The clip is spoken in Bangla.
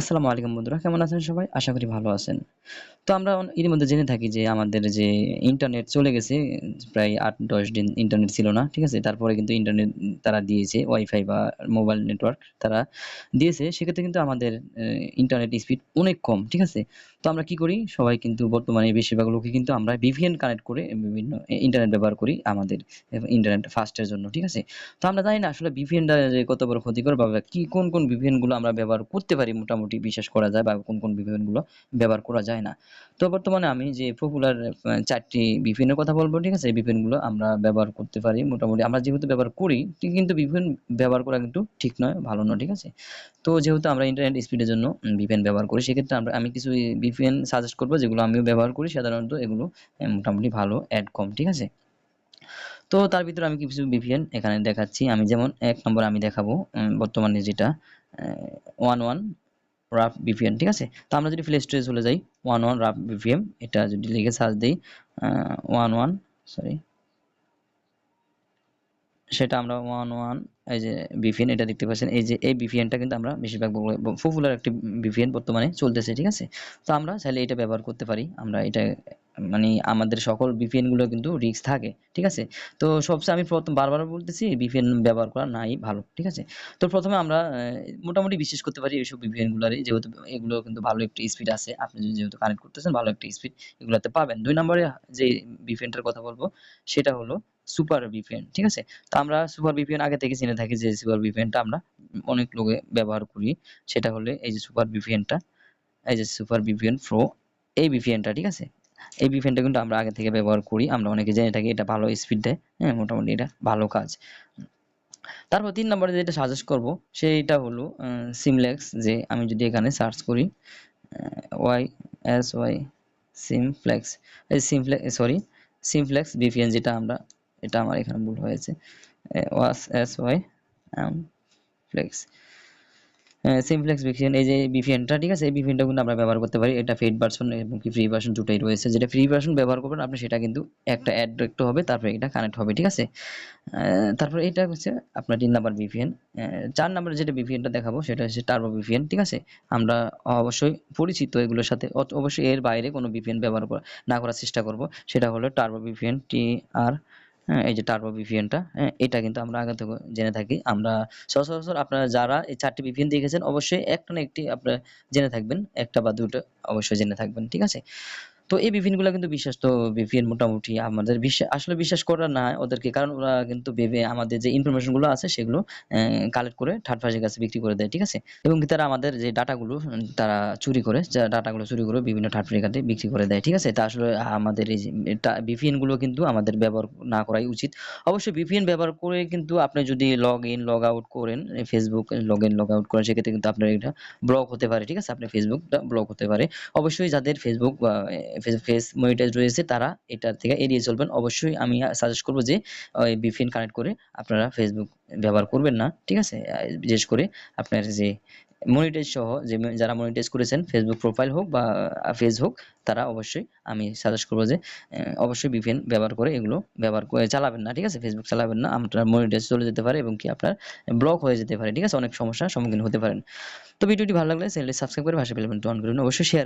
আসসালামু আলাইকুম বন্ধুরা, কেমন আছেন সবাই? আশা করি ভালো আছেন। তো আমরা এর মধ্যে জেনে থাকি যে আমাদের যে ইন্টারনেট চলে গেছে, প্রায় আট দশ দিন ইন্টারনেট ছিল না, ঠিক আছে? তারপরে কিন্তু ইন্টারনেট তারা দিয়েছে, ওয়াইফাই বা মোবাইল নেটওয়ার্ক তারা দিয়েছে। সেক্ষেত্রে কিন্তু আমাদের ইন্টারনেট স্পিড অনেক কম, ঠিক আছে? তো আমরা কি করি? সবাই কিন্তু বর্তমানে বেশিরভাগ লোকে কিন্তু আমরা ভিভিএন কানেক্ট করে বিভিন্ন ইন্টারনেট ব্যবহার করি আমাদের ইন্টারনেট ফাস্টের জন্য, ঠিক আছে? তো আমরা জানি না আসলে ভিপিএনটা যে কত বড় ক্ষতিকর বা কি, কোন কোন ভিপিএনগুলো আমরা ব্যবহার করতে পারি মোটামুটি। বিশ্বাস করা যায় বা কোন কোন ভিপিএনগুলো ব্যবহার করা যায় না। তো বর্তমানে আমি যে পপুলার চারটি ভিপিএন এর কথা বলব, ঠিক আছে? এই ভিপিএনগুলো আমরা ব্যবহার করতে পারি মোটামুটি। আমরা যেহেতু ব্যবহার করি কিন্তু ভিপিএন ব্যবহার করা কিন্তু ঠিক নয়, ভালো নয়, ঠিক আছে? তো যেহেতু আমরা ইন্টারনেট স্পিডের জন্য ভিপিএন ব্যবহার করি, সেক্ষেত্রে আমরা, আমি কিছু ভিপিএন সাজেস্ট করব, যেগুলো আমিও ব্যবহার করি, সাধারণত এগুলো মোটামুটি ভালো অ্যাড কম, ঠিক আছে? তো তার ভিতরে আমি কিছু ভিপিএন এখানে দেখাচ্ছি। আমি যেমন এক নম্বর আমি দেখাবো বর্তমানে যেটা ওয়ান ওয়ান রাফ বিভিএম ঠিক আছে? তো আমরা যদি প্লে স্টোরে চলে যাই ওয়ান ওয়ান রাফ বিভিএম এটা যদি লিখে সার্চ দিই ওয়ান ওয়ান সরি সেটা আমরা ওয়ান ওয়ান এই যে বিপিএন এটা দেখতে পাচ্ছেন, এই যে, এই বিপিএনটা কিন্তু আমরা বেশিরভাগ পপুলার একটি বিপিএন বর্তমানে চলতেছে, ঠিক আছে? তো আমরা চাইলে এটা ব্যবহার করতে পারি, আমরা এটা মানে আমাদের সকল ভিপিএনগুলো কিন্তু রিস্ক থাকে, ঠিক আছে? তো সবচেয়ে আমি প্রথম বারবার বলতেছি ভিপিএন ব্যবহার করা নাই ভালো, ঠিক আছে? তো প্রথমে আমরা মোটামুটি বিশ্বাস করতে পারি এইসব ভিপিএন গুলারই, যেহেতু এগুলো কিন্তু ভালো একটি স্পিড আছে, আপনি যদি যেহেতু কানেক্ট করতেছেন, ভালো একটি স্পিড এগুলাতে পাবেন। দুই নম্বরে যে ভিপিএনটার কথা বলব, সেটা হলো সুপার ভিপিএন ঠিক আছে? তো আমরা সুপার ভিপিএন আগে থেকে জেনে থাকি যে সুপার ভিপিএনটা আমরা অনেক লোকে ব্যবহার করি, সেটা হলো এই যে সুপার ভিপিএনটা এই যে সুপার ভিপিএন প্রো এই ভিপিএনটা ঠিক আছে? এই ভিপিএনটা কিন্তু আমরা আগে থেকে ব্যবহার করি। আমরা অনেকে জেনে থাকি এটা ভালো স্পিড দেয়। হ্যাঁ মোটামুটি এটা ভালো কাজ। তারপর তিন নম্বরে যেটা সাজেস্ট করব, সেইটা হলো সিমলেক্স যে আমি যদি এখানে সার্চ করি ওয়াই এস ওয়াই সিমফ্লেক্স এই সিমফ্লেক্স সরি সিমফ্লেক্স ভিপিএন যেটা আমরা, এটা আমার এখানে ভুল হয়েছে ওয়াস এস ওয়াই ফ্লেক্স সিমফ্লেক্স ভিপিএন এই যে ভিপিএনটা ঠিক আছে? এই ভিপিএনটা কিন্তু আমরা ব্যবহার করতে পারি। এটা পেইড ভার্সন এবং কি ফ্রি ভার্সন দুটাই রয়েছে। যেটা ফ্রি ভার্সন ব্যবহার করবেন আপনি, সেটা কিন্তু একটা অ্যাড একটু হবে, তারপরে এটা কানেক্ট হবে, ঠিক আছে? তারপরে এটা হচ্ছে আপনার তিন নাম্বার ভিপিএন চার নাম্বারে যেটা ভিপিএনটা দেখাবো, সেটা হচ্ছে টার্বো ভিপিএন ঠিক আছে? আমরা অবশ্যই পরিচিত এগুলোর সাথে অবশ্যই এর বাইরে কোনো ভিপিএন ব্যবহার না করার চেষ্টা করব। সেটা হলো টার্বো ভিপিএন টি আর হ্যাঁ এই যে টার্বো ভিপিএনটা হ্যাঁ এটা কিন্তু আমরা আগে থেকে জেনে থাকি। আমরা সচরাচর আপনারা যারা এই চারটি ভিপিএন দেখেছেন, অবশ্যই একটা না একটি আপনারা জেনে থাকবেন, একটা বা দুটো অবশ্যই জেনে থাকবেন, ঠিক আছে? তো এই ভিপিএনগুলো কিন্তু বিশ্বাস তো ভিপিএন মোটামুটি আমাদের বিশ্বাস, আসলে বিশ্বাস করা না ওদেরকে, কারণ ওরা কিন্তু ভেবে আমাদের যে ইনফরমেশনগুলো আছে সেগুলো কালেক্ট করে থার্ড পার্টির কাছে বিক্রি করে দেয়, ঠিক আছে? এবং তারা আমাদের যে ডাটাগুলো তারা চুরি করে ডাটাগুলো চুরি করে বিভিন্ন থার্ড পার্টির কাছে বিক্রি করে দেয়, ঠিক আছে? তা আসলে আমাদের এই ভিপিএনগুলো কিন্তু আমাদের ব্যবহার না করাই উচিত। অবশ্যই ভিপিএন ব্যবহার করে কিন্তু আপনি যদি লগ ইন লগ আউট করেন Facebook log in log out করেন, সেক্ষেত্রে কিন্তু আপনার এটা ব্লক হতে পারে, ঠিক আছে? আপনার ফেসবুকটা ব্লক হতে পারে। অবশ্যই যাদের ফেসবুক ফেস মনিটাইজ রয়েছে, তারা এটা থেকে এড়িয়ে চলবেন। অবশ্যই আমি সাজেস্ট করব যে, ওই ভিপিএন কানেক্ট করে আপনারা ফেসবুক ব্যবহার করবেন না, ঠিক আছে? বিশেষ করে আপনার যে মনিটাইজ সহ যে যারা মনিটাইজ করেছেন ফেসবুক প্রোফাইল হোক বা ফেস হোক, তারা অবশ্যই আমি সাজেস্ট করব যে অবশ্যই ভিপিএন ব্যবহার করে এগুলো ব্যবহার করে চালাবেন না, ঠিক আছে? ফেসবুক চালাবেন না, আপনার মনিটাইজ চলে যেতে পারে এবং কি আপনার ব্লক হয়ে যেতে পারে, ঠিক আছে? অনেক সমস্যার সম্মুখীন হতে পারেন। তো ভিডিওটি ভালো লাগলে চ্যানেলটি সাবস্ক্রাইব করে ভাষা পেলেন অন করুন, অবশ্যই শেয়ার